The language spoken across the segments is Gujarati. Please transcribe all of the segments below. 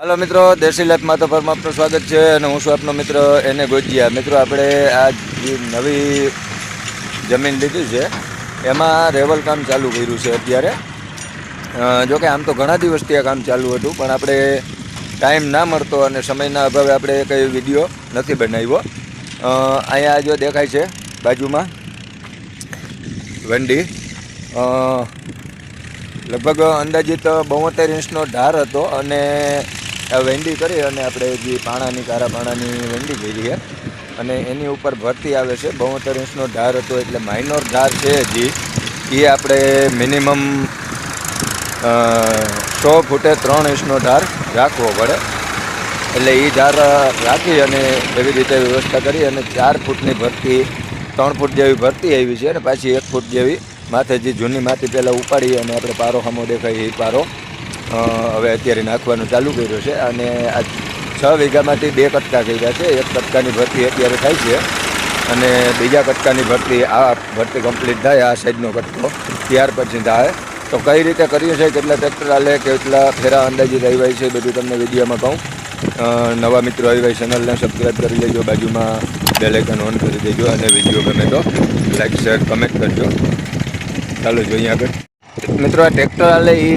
હાલો મિત્રો, દેશી લાઈફમાં તો પરમ આપનું સ્વાગત છે અને હું છું આપનો મિત્ર એને ગોજિયા. મિત્રો, આપણે આ નવી જમીન લીધી છે, એમાં રેવલ કામ ચાલુ કર્યું છે અત્યારે. જોકે આમ તો ઘણા દિવસથી આ કામ ચાલુ હતું, પણ આપણે ટાઈમ ના મળતો અને સમયના અભાવે આપણે કંઈ વીડિયો નથી બનાવ્યો. અહીંયા જો દેખાય છે, બાજુમાં વંડી. લગભગ અંદાજિત બોતેર ઇંચનો ઢાર હતો અને વેંડી કરી અને આપણે જે પાણાની, કારા પાણાની વેંડી કરી છે. અને એની ઉપર ભરતી આવે છે. બોતેર ઇંચનો ઢાર હતો એટલે માઇનોર ઢાર છે હજી. એ આપણે મિનિમમ સો ફૂટે ત્રણ ઇંચનો ઢાર રાખવો પડે. એટલે એ ઢાર રાખી અને એવી રીતે વ્યવસ્થા કરી અને ચાર ફૂટની ભરતી, ત્રણ ફૂટ જેવી ભરતી આવી છે અને પાછી એક ફૂટ જેવી માથે જે જૂની માટી પહેલાં ઉપાડી અને આપણે પારો સામો દેખાય એ પારો. હવે અત્યારે નાખવાનું ચાલુ કર્યું છે અને આ છ વીઘામાંથી બે કટકા કર્યા છે. એક કટકાની ભરતી અત્યારે થાય છે અને બીજા કટકાની ભરતી આ ભરતી કમ્પ્લીટ થાય, આ સાઈડનો કટકો. ત્યાર પછી થાય. તો કઈ રીતે કરીએ છીએ કેટલા ટ્રેક્ટર આલે, કેટલા ફેરા અંદાજિત આવ્યા છે બધું તમને વિડીયોમાં કહું. નવા મિત્રો આવ્યા હોય ચેનલને સબસ્ક્રાઈબ કરી લેજો, બાજુમાં બેલેકન ઓન કરી દેજો અને વીડિયો ગમે તો લાઈક શેર કમેન્ટ કરજો. ચાલો જોઈએ આગળ. મિત્રો, આ ટ્રેક્ટર આલે એ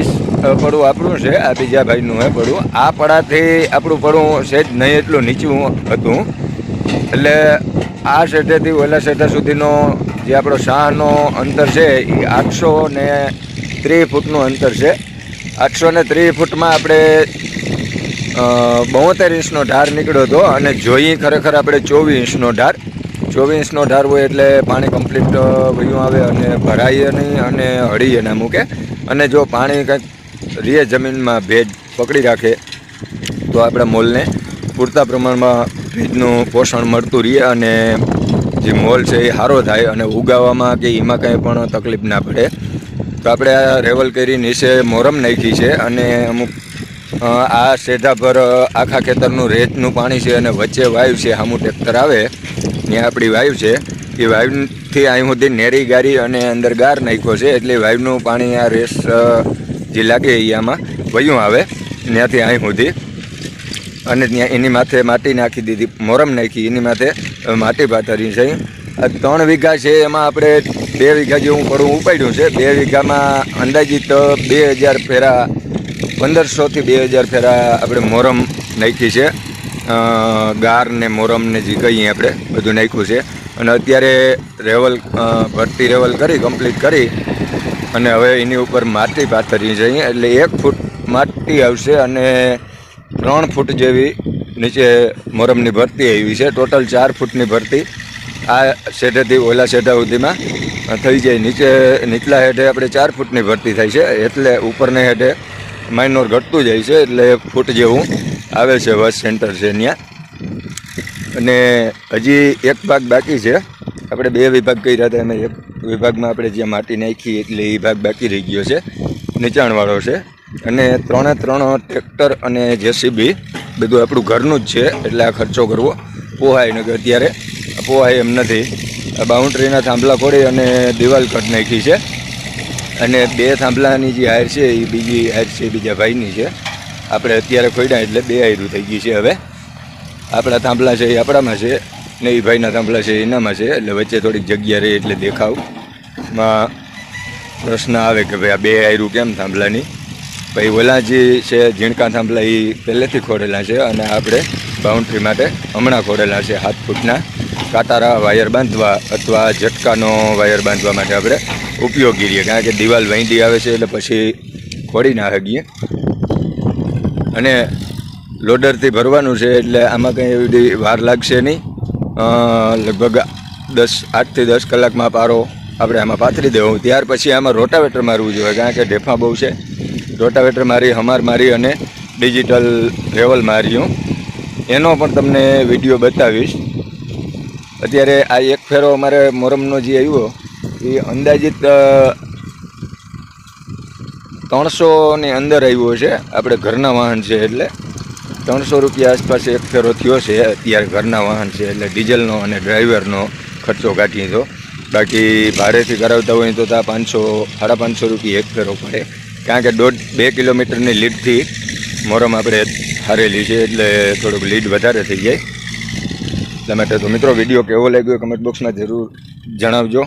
પડું આપણું છે, આ બીજા ભાઈનું હે પડું. આ પડાથી આપણું પડું સેજ નહીં, એટલું નીચું હતું. એટલે આ શેઠેથી ઓલા શેઠા સુધીનો જે આપણો શાહનો અંતર છે, એ આઠસો ને ત્રીસ ફૂટનું અંતર છે. આઠસો ને ત્રીસ ફૂટમાં આપણે બોતેર ઇંચનો ઢાર નીકળ્યો હતો અને જોઈએ ખરેખર આપણે ચોવીસ ઇંચનો ઢાર. ચોવીસ ઇંચનો ઢાર હોય એટલે પાણી કમ્પ્લીટ વયું આવે અને ભરાઈએ નહીં અને હળીએ ના મૂકે. અને જો પાણી કંઈક રીએ જમીનમાં ભેજ પકડી રાખે તો આપણા મોલને પૂરતા પ્રમાણમાં ભેજનું પોષણ મળતું રહે અને જે મોલ છે એ સારો થાય અને ઉગાવવામાં કે એમાં કંઈ પણ તકલીફ ના પડે. તો આપણે આ રેવલ કરી નીચે મોરમ નાખી છે અને અમુક આ સેઢા પર આખા ખેતરનું રેતનું પાણી છે અને વચ્ચે વાયુ છે સામું ટ્રેક્ટર આવે, ત્યાં આપણી વાયુ છે. એ વાયુથી અહીં સુધી નેરી ગારી અને અંદર ગાર નાખ્યો છે એટલે વાયુનું પાણી આ રેસ જે લાગે એ આમાં, વયું આવે, ત્યાંથી અહીં સુધી. અને ત્યાં એની માથે માટી નાખી દીધી, મોરમ નાખી, એની માથે માટી પાથરી છે. આ ત્રણ વીઘા છે, એમાં આપણે બે વીઘા જેવું પડવું ઉપાડ્યું છે. બે વીઘામાં અંદાજિત બે હજાર ફેરા પંદરસોથી બે હજાર ફેરા આપણે મોરમ નાખી છે. ગાર ને મોરમ ને જે કહીએ આપણે, બધું નાખ્યું છે. અને અત્યારે રેવલ ભરતી રેવલ કરી, કમ્પ્લીટ કરી. અને હવે એની ઉપર માટી પાથરી છે એટલે એક ફૂટ માટી આવશે અને ત્રણ ફૂટ જેવી નીચે મોરમની ભરતી આવી છે. ટોટલ ચાર ફૂટની ભરતી આ શેઢેથી ઓલા શેઢા સુધીમાં થઈ જાય. નીચે નીચલા હેઠે આપણે ચાર ફૂટની ભરતી થાય છે, એટલે ઉપરને હેઠે માઇનોર ઘટતું જાય છે, એટલે ફૂટ જેવું આવે છે, બસ સેન્ટર છે ત્યાં. અને હજી એક ભાગ બાકી છે. આપણે બે વિભાગ કર્યા હતા. એમાં એક વિભાગમાં આપણે જ્યાં માટી નાખી એટલે એ ભાગ બાકી રહી ગયો છે. નીચાણવાળો છે. અને ત્રણે ત્રણ ટ્રેક્ટર અને જેસીબી બધું આપણું ઘરનું જ છે. એટલે આ ખર્ચો કરવો પોહાય નગર અત્યારે. પોહાય એમ નથી. આ બાઉન્ડ્રીના થાંભલા ખોડી અને દિવાલ કટ નાખી છે. અને બે થાંભલાની જે હાયર છે, એ બીજી હાયર છે, બીજા ભાઈની છે. આપણે અત્યારે ખોડ્યા એટલે બે હાયરું થઈ ગઈ છે હવે. આપણા થાંભલા છે, એ આપણામાં છે. ને એ ભાઈના થાંભલા છે, એનામાં છે, એટલે વચ્ચે થોડીક જગ્યા રહે એટલે દેખાવમાં પ્રશ્ન આવે કે ભાઈ આ બે આયરું કેમ થાંભલાની? ભાઈ ઓલા છે, ઝીણકા થાંભલા એ પહેલેથી ખોડેલા છે અને આપણે બાઉન્ડ્રી માટે હમણાં ખોડેલા છે હાથ ફૂટના. કાતારા વાયર બાંધવા અથવા ઝટકાનો વાયર બાંધવા માટે આપણે ઉપયોગી રહીએ કારણ કે દિવાલ વાંધી આવે છે એટલે પછી ખોડી ના શકીએ. અને લોડરથી ભરવાનું છે એટલે આમાં કંઈ એવી વાર લાગશે નહીં. લગભગ દસ આઠથી દસ કલાકમાં પારો આપણે આમાં પાથરી દેવું. ત્યાર પછી આમાં રોટાવેટર મારવું જોઈએ, કારણ કે ઢેફા બહુ છે. રોટાવેટર મારી, હમાર મારી અને ડિજિટલ લેવલ માર્યું. એનો પણ તમને વીડિયો બતાવીશ. અત્યારે આ એક ફેરો અમારે મોરમનો જે આવ્યો, એ અંદાજિત ત્રણસોની અંદર આવ્યો છે. આપણે ઘરના વાહન છે એટલે. ત્રણસો રૂપિયા આસપાસ એક ફેરો થયો છે. અત્યારે ઘરના વાહન છે એટલે ડીઝલનો અને ડ્રાઈવરનો ખર્ચો કાઢી તો. બાકી ભારેથી કરાવતા હોય તો ત્યાં પાંચસો, સાડા પાંચસો રૂપિયા એક ફેરો પડે. કારણ કે દોઢ, બે કિલોમીટરની લીડથી મોરમ આપણે હારેલી છે એટલે થોડુંક લીડ વધારે થઈ જાય. એટલા માટે તો મિત્રો વીડિયો કેવો લાગ્યો કમેન્ટ બોક્સમાં જરૂર જણાવજો.